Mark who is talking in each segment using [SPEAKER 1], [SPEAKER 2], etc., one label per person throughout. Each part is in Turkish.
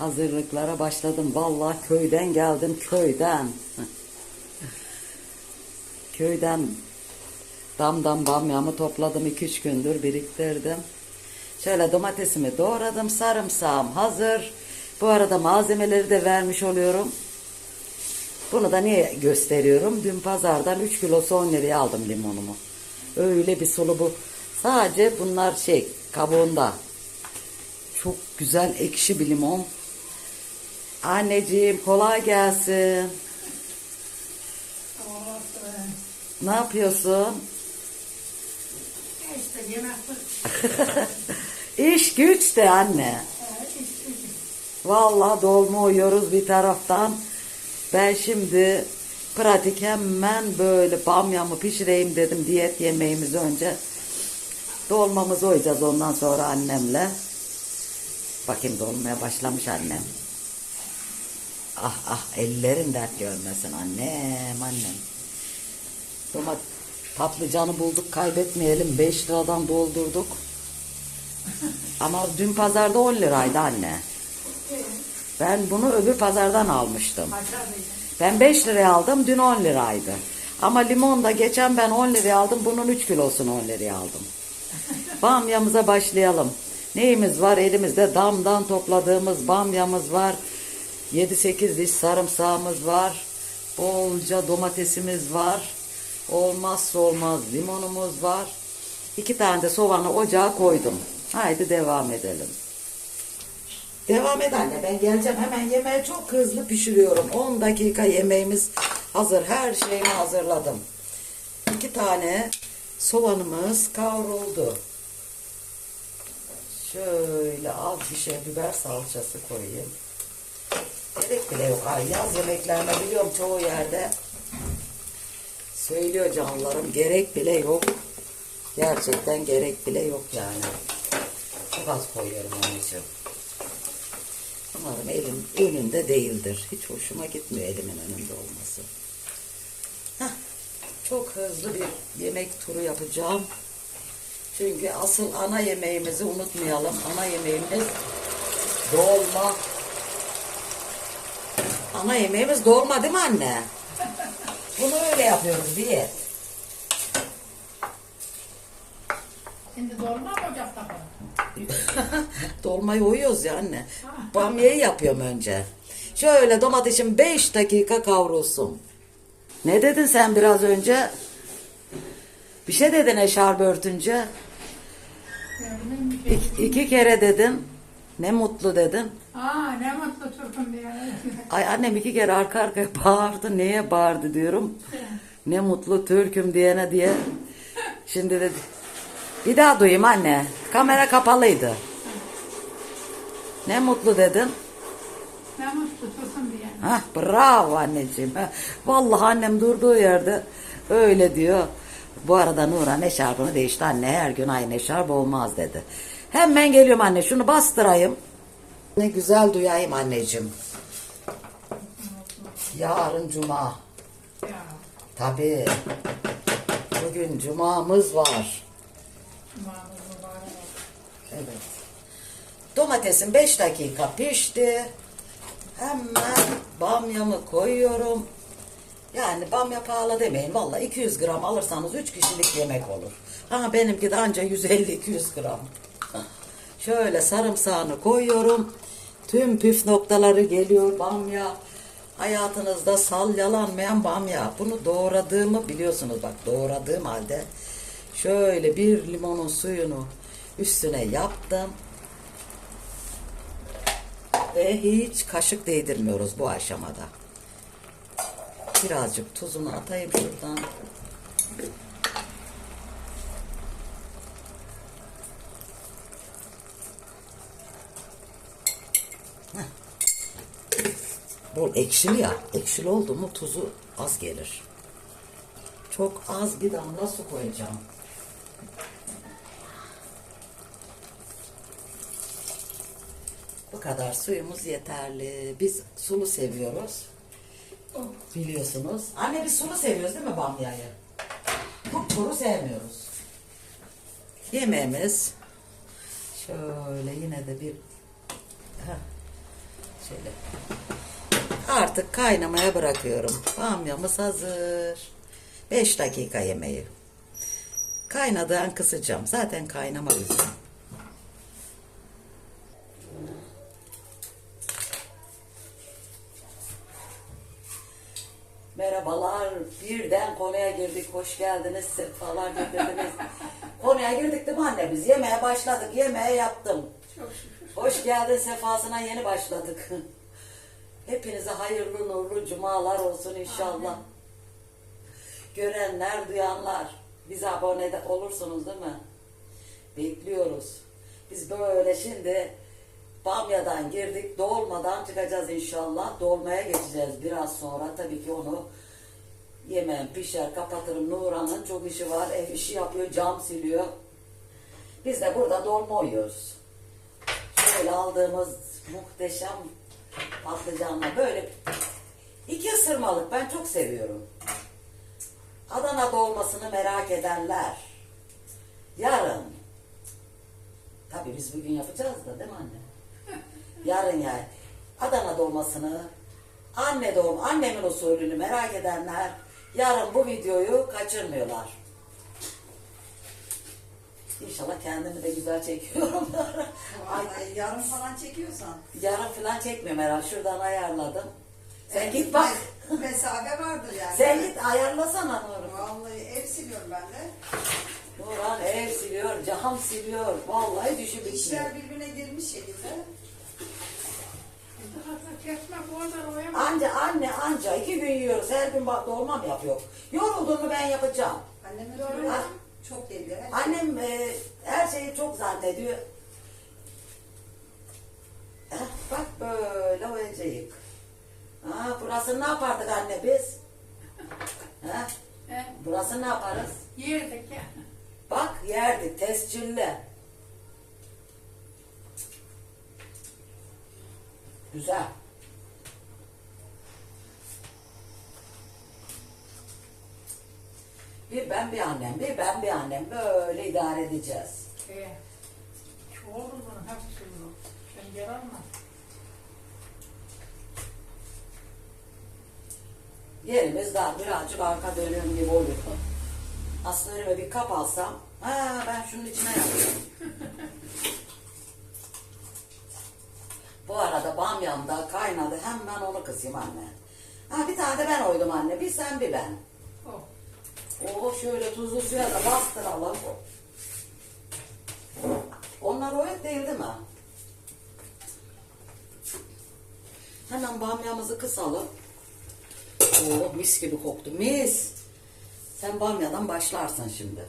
[SPEAKER 1] hazırlıklara başladım. Vallahi köyden geldim köyden. köyden damdan bamyamı topladım 2-3 gündür biriktirdim. Şöyle domatesimi doğradım, sarımsağım hazır. Bu arada malzemeleri de vermiş oluyorum. Bunu da niye gösteriyorum? Dün pazardan 3 kilosu 10 liraya aldım limonumu. Öyle bir sulu bu. Sadece bunlar şey kabuğunda. Çok güzel ekşi bir limon. Anneciğim kolay gelsin. Ne yapıyorsun?
[SPEAKER 2] İşte yemektir.
[SPEAKER 1] İş güç de anne. Vallahi dolma uyuyoruz bir taraftan. Ben şimdi pratik hemen böyle bamyamı pişireyim dedim diyet yemeğimizi önce. Dolmamızı oyacağız ondan sonra annemle. Bakayım dolmaya başlamış annem. Ah ah ellerin dert görmesin annem annem. Domat patlıcanı bulduk kaybetmeyelim 5 liradan doldurduk. Ama dün pazarda 10 liraydı anne. Ben bunu öbür pazardan almıştım. Ben 5 liraya aldım dün 10 liraydı. Ama limon da geçen ben 10 liraya aldım bunun 3 kilosunu 10 liraya aldım. Bamyamıza başlayalım. Neyimiz var elimizde damdan topladığımız bamyamız var. 7-8 diş sarımsağımız var. Bolca domatesimiz var. Olmazsa olmaz limonumuz var. İki tane de soğanı ocağa koydum. Haydi devam edelim. Devam et anne ben geleceğim hemen yemeği çok hızlı pişiriyorum. 10 dakika yemeğimiz hazır. Her şeyimi hazırladım. İki tane soğanımız kavruldu. Şöyle az bir şey biber salçası koyayım. Gerek bile yok. Ay, yaz yemeklerine biliyorum çoğu yerde söylüyor canlarım gerek bile yok. Gerçekten gerek bile yok yani. Çok az koyuyorum onun için. Umarım elim önünde değildir. Hiç hoşuma gitmiyor elimin önünde olması. Heh, çok hızlı bir yemek turu yapacağım. Çünkü asıl ana yemeğimizi unutmayalım. Ana yemeğimiz dolma. Ana yemeğimiz dolma değil mi anne? Bunu öyle yapıyoruz diyet.
[SPEAKER 2] Şimdi dolma mı ocakta koy?
[SPEAKER 1] Dolmayı oyuyoruz ya anne. Bamyayı yapıyorum önce. Şöyle domatesim 5 dakika kavrulsun. Ne dedin sen biraz önce? Bir şey dedin eşarbı örtünce. İki, iki kere dedin. Ne mutlu dedin.
[SPEAKER 2] Aa ne mutlu Türk'üm diye.
[SPEAKER 1] Ay annem iki kere arka arkaya bağırdı. Neye bağırdı diyorum. Ne mutlu Türk'üm diyene diye. Şimdi dedi. Bir daha duyayım anne. Kamera kapalıydı. Ne mutlu dedin.
[SPEAKER 2] ne mutlu Türk'üm diye.
[SPEAKER 1] Hah bravo anneciğim. Vallahi annem durduğu yerde öyle diyor. Bu arada Nurhan eşarbını değişti anne. Her gün aynı eşarp olmaz dedi. Hemen geliyorum anne. Şunu bastırayım. Ne güzel duyayım anneciğim. Yarın cuma.
[SPEAKER 2] Ya.
[SPEAKER 1] Tabii. Bugün cumamız var. Evet. Domatesim 5 dakika pişti. Hemen bamyamı koyuyorum. Yani bamya pahalı demeyin. Vallahi 200 gram alırsanız 3 kişilik yemek olur. Ha benimki de anca 150-200 gram. Şöyle sarımsağını koyuyorum. Tüm püf noktaları geliyor bamya. Hayatınızda salyalanmayan bamya. Bunu doğradığımı biliyorsunuz bak doğradığım halde. Şöyle bir limonun suyunu üstüne yaptım. Ve hiç kaşık değdirmiyoruz bu aşamada. Birazcık tuzunu atayım şuradan. Ekşili ya. Ekşili oldu mu tuzu az gelir. Çok az bir damla su koyacağım. Bu kadar suyumuz yeterli. Biz sulu seviyoruz. Biliyorsunuz. Anne biz sulu seviyoruz değil mi bamyayı? Kupkuru sevmiyoruz. Yemeğimiz şöyle yine de bir Heh. Şöyle. Artık kaynamaya bırakıyorum. Bamyamız hazır. 5 dakika yemeği. Kaynadığın kısacağım. Zaten kaynama üzere. Merhabalar. Birden konuya girdik. Hoş geldiniz. Sefalar getirdiniz. konuya girdik değil mi anne? Biz yemeğe başladık. Yemeğe yaptım.
[SPEAKER 2] Çok şükür.
[SPEAKER 1] Hoş geldin sefasına yeni başladık. Hepinize hayırlı nurlu cumalar olsun inşallah.
[SPEAKER 2] Amin.
[SPEAKER 1] Görenler, duyanlar. Bize abone de olursunuz değil mi? Bekliyoruz. Biz böyle şimdi Bamya'dan girdik. Dolmadan çıkacağız inşallah. Dolmaya geçeceğiz biraz sonra. Tabii ki onu yemeğim pişer kapatırım. Nuran'ın çok işi var. Ev işi yapıyor. Cam siliyor. Biz de burada dolma yiyoruz. Şöyle aldığımız muhteşem patlıcanla böyle iki ısırmalık ben çok seviyorum. Adana dolmasını merak edenler. Yarın. Tabii biz bugün yapacağız da değil mi anne? Yarın yani. Adana dolmasını anne doğum, annemin usulünü merak edenler yarın bu videoyu kaçırmıyorlar. İnşallah kendimi de güzel çekiyorum. Ay,
[SPEAKER 3] yarın falan çekiyorsan.
[SPEAKER 1] yarın falan çekmiyorum herhalde. Şuradan ayarladım. Sen git bak.
[SPEAKER 3] Mesafe vardır yani.
[SPEAKER 1] Sen git ayarlasana Nur'um.
[SPEAKER 3] Vallahi ev siliyorum ben de.
[SPEAKER 1] Nurhan ev siliyor, cam siliyor. Vallahi düşü bitmiyor.
[SPEAKER 3] İşler birbirine girmiş şekilde.
[SPEAKER 1] Anca anne anca iki gün yiyoruz. Her gün bak dolma mı yapıyor? Yorulduğumu ben yapacağım.
[SPEAKER 3] Annemin
[SPEAKER 2] Doğru.
[SPEAKER 3] öyle çok geliyor. Her şey-
[SPEAKER 1] Annem e, her şeyi çok zannediyor. Eh, bak böyle oyuncayık. Ha, burası ne yapardık anne biz? Ha,
[SPEAKER 2] He,
[SPEAKER 1] burası ne yaparız?
[SPEAKER 2] Yerdik ya.
[SPEAKER 1] Bak yerdik tescilli. Güzel. Bir ben bir annem, bir ben bir annem böyle idare edeceğiz.
[SPEAKER 2] He. Çoğu olur bunun hepsi bunu. Sen yer alma.
[SPEAKER 1] Yerimiz daha birazcık arka dönüm gibi oluyor. Aslında önüme bir kap alsam, ha ben şunun içine yapıyorum. Bu arada bamyam da kaynadı. Hemen onu kısayım anne. Ha bir tane de ben oydum anne. Bir sen bir ben.
[SPEAKER 2] Oh.
[SPEAKER 1] Oo şöyle tuzlu suya da bastıralım. Onlar oyuk değil değil mi? Hemen bamyamızı kısalım. Oo mis gibi koktu. Mis. Sen bamyadan başlarsın şimdi.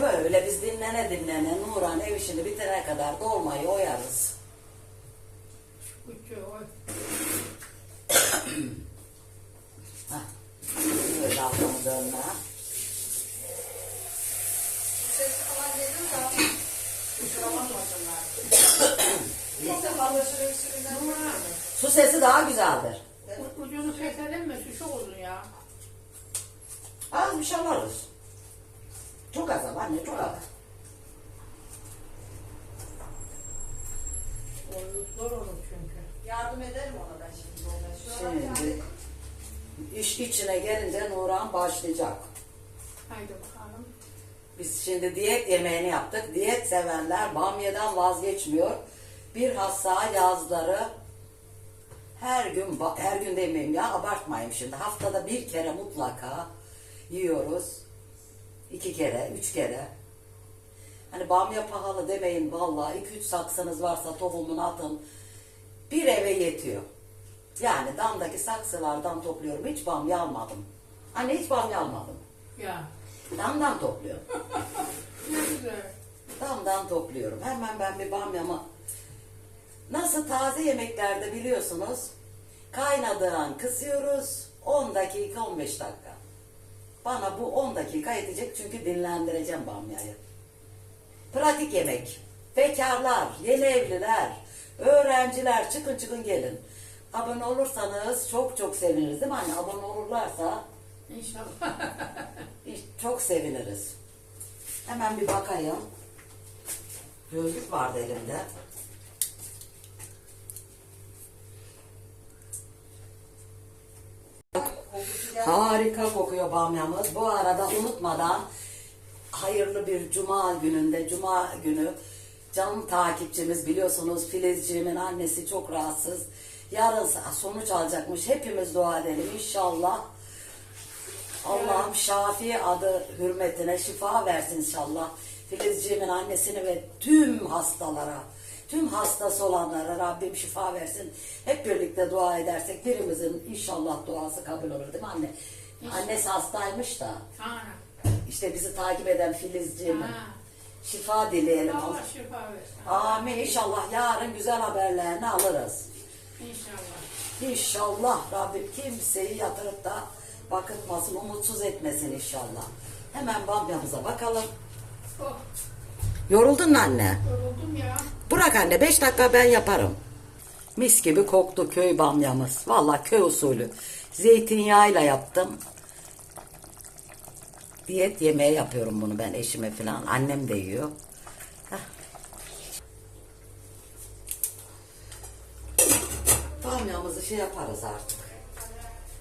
[SPEAKER 1] Böyle biz dinlene dinlene Nuran ev işini bitene kadar dolmayı oyarız.
[SPEAKER 2] Şu oy.
[SPEAKER 1] Hah.
[SPEAKER 3] Falan da.
[SPEAKER 2] Nurhan,
[SPEAKER 1] Su sesi daha güzeldir.
[SPEAKER 2] ucunu keselim mi? Şu çok uzun ya.
[SPEAKER 1] Az bir şey alırız. Çok az ama anne çok az.
[SPEAKER 2] O zor olur çünkü.
[SPEAKER 3] Yardım ederim ona ben şimdi. Ona. Şu an
[SPEAKER 1] Şimdi iş içine gelince Nurhan başlayacak.
[SPEAKER 2] Haydi bakalım.
[SPEAKER 1] Biz şimdi diyet yemeğini yaptık. Diyet sevenler bamyadan vazgeçmiyor. Bir hassa yazları her gün her gün demeyeyim ya abartmayayım şimdi. Haftada bir kere mutlaka yiyoruz. iki kere, üç kere. Hani bamya pahalı demeyin vallahi iki üç saksınız varsa tohumunu atın. Bir eve yetiyor. Yani damdaki saksılardan topluyorum. Hiç bamya almadım. Anne hiç bamya almadım.
[SPEAKER 2] Ya.
[SPEAKER 1] Damdan topluyorum. Damdan topluyorum. Hemen ben bir bamyamı nasıl taze yemeklerde biliyorsunuz kaynadığın kısıyoruz 10 dakika 15 dakika. Bana bu 10 dakika yetecek çünkü dinlendireceğim bamyayı. Pratik yemek. Bekarlar, yeni evliler, öğrenciler çıkın çıkın gelin. Abone olursanız çok çok seviniriz değil mi anne? Abone olurlarsa
[SPEAKER 2] İnşallah.
[SPEAKER 1] çok seviniriz. Hemen bir bakayım. Gözlük vardı elimde. Harika kokuyor bamyamız. Bu arada unutmadan hayırlı bir cuma gününde, cuma günü canım takipçimiz biliyorsunuz Filizciğimin annesi çok rahatsız. Yarın sonuç alacakmış. Hepimiz dua edelim inşallah. Allah'ım Şafi adı hürmetine şifa versin inşallah. Filizciğimin annesini ve tüm hastalara, tüm hastası olanlara Rabbim şifa versin. Hep birlikte dua edersek birimizin inşallah duası kabul olur değil mi anne? Annesi hastaymış da
[SPEAKER 2] Ana.
[SPEAKER 1] işte bizi takip eden Filizciğimin
[SPEAKER 2] Ha.
[SPEAKER 1] şifa dileyelim.
[SPEAKER 2] Allah şifa versin.
[SPEAKER 1] Amin inşallah yarın güzel haberlerini alırız.
[SPEAKER 2] İnşallah.
[SPEAKER 1] İnşallah Rabbim kimseyi yatırıp da bakıtmasın, umutsuz etmesin inşallah. Hemen bamyamıza bakalım.
[SPEAKER 2] Oh,
[SPEAKER 1] Yoruldun mu anne?
[SPEAKER 2] yoruldum ya.
[SPEAKER 1] Bırak anne 5 dakika ben yaparım. Mis gibi koktu köy bamyamız. Valla köy usulü. Zeytinyağıyla yaptım. Diyet yemeği yapıyorum bunu ben eşime falan. Annem de yiyor. Heh. Bamyamızı şey yaparız artık.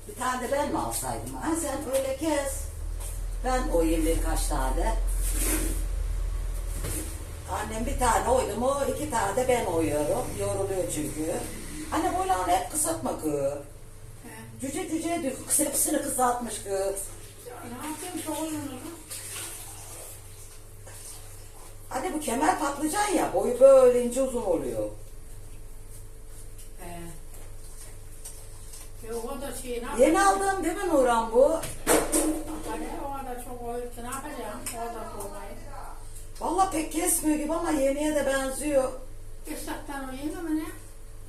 [SPEAKER 1] Bir tane de ben mi alsaydım? Ha sen öyle kes. Ben oyayım birkaç tane. Annem bir tane oydu mu iki tane de ben oyuyorum. Yoruluyor çünkü. Anne boylarını hep kısaltma kız. Cüce cüce diyor. Kız hepsini kısaltmış kız.
[SPEAKER 2] Ne yapayım çok uzun
[SPEAKER 1] Anne bu kemer patlıcan ya. Boyu böyle ince uzun oluyor.
[SPEAKER 2] He. Ya o kadar şey ne?
[SPEAKER 1] Yeni aldığım değil mi Nurhan bu?
[SPEAKER 2] Hani o kadar çok oyup ne yapacağım? O kadar kolay.
[SPEAKER 1] Valla pek kesmiyor gibi ama yeniye de benziyor.
[SPEAKER 2] Esnaftan oyayım ama ne?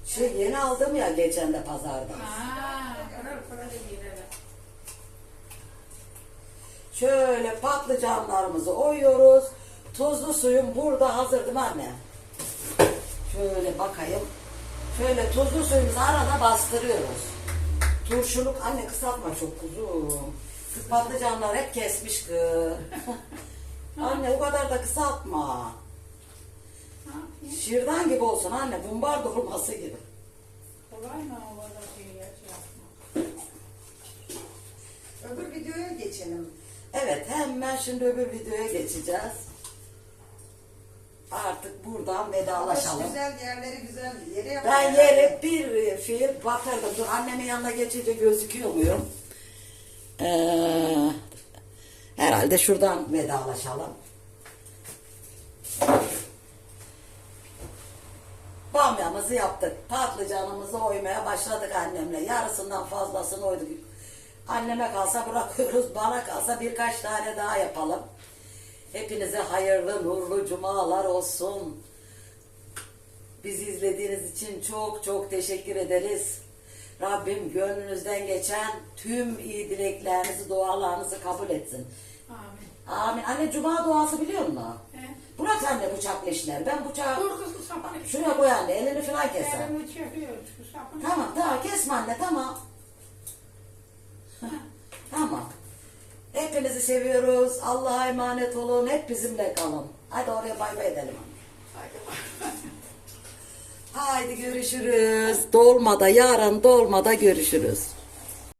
[SPEAKER 1] Şey yeni aldım ya geçen de pazarda.
[SPEAKER 2] Ha, pırıl pırıl girer.
[SPEAKER 1] Şöyle patlıcanlarımızı oyuyoruz. Tuzlu suyum burada hazır değil mi anne? Şöyle bakayım. Şöyle tuzlu suyumuzu arada bastırıyoruz. Turşuluk anne kısaltma çok kuzum. Kız patlıcanlar hep kesmiş kız. anne o kadar da kısaltma. Şirdan gibi olsun anne. Bumbar dolması gibi.
[SPEAKER 2] Kolay mı o kadar şey yapmak?
[SPEAKER 3] Öbür videoya geçelim.
[SPEAKER 1] Evet hemen şimdi öbür videoya geçeceğiz. Artık buradan vedalaşalım.
[SPEAKER 3] Güzel yerleri güzel yere yapalım.
[SPEAKER 1] Ben yere bir fiil batırdım. Dur annemin yanına geçince gözüküyor muyum? Ee, herhalde şuradan vedalaşalım. Bamyamızı yaptık. Patlıcanımızı oymaya başladık annemle. Yarısından fazlasını oyduk. Anneme kalsa bırakıyoruz. Bana kalsa birkaç tane daha yapalım. Hepinize hayırlı, nurlu cumalar olsun. Bizi izlediğiniz için çok çok teşekkür ederiz. Rabbim gönlünüzden geçen tüm iyi dileklerinizi, dualarınızı kabul etsin.
[SPEAKER 2] Amin.
[SPEAKER 1] Amin. Anne cuma duası biliyor musun?
[SPEAKER 2] He.
[SPEAKER 1] Bırak anne bıçaklı işleri. Ben bıçağı
[SPEAKER 2] Dur kız kız sapını.
[SPEAKER 1] şuraya koy anne. Elini falan keser.
[SPEAKER 2] Elimi çekiyor. Sapını.
[SPEAKER 1] Tamam tamam kesme anne tamam. tamam. Hepinizi seviyoruz. Allah'a emanet olun. Hep bizimle kalın. Hadi oraya bay bay edelim. Haydi görüşürüz. Dolmada yarın dolmada görüşürüz.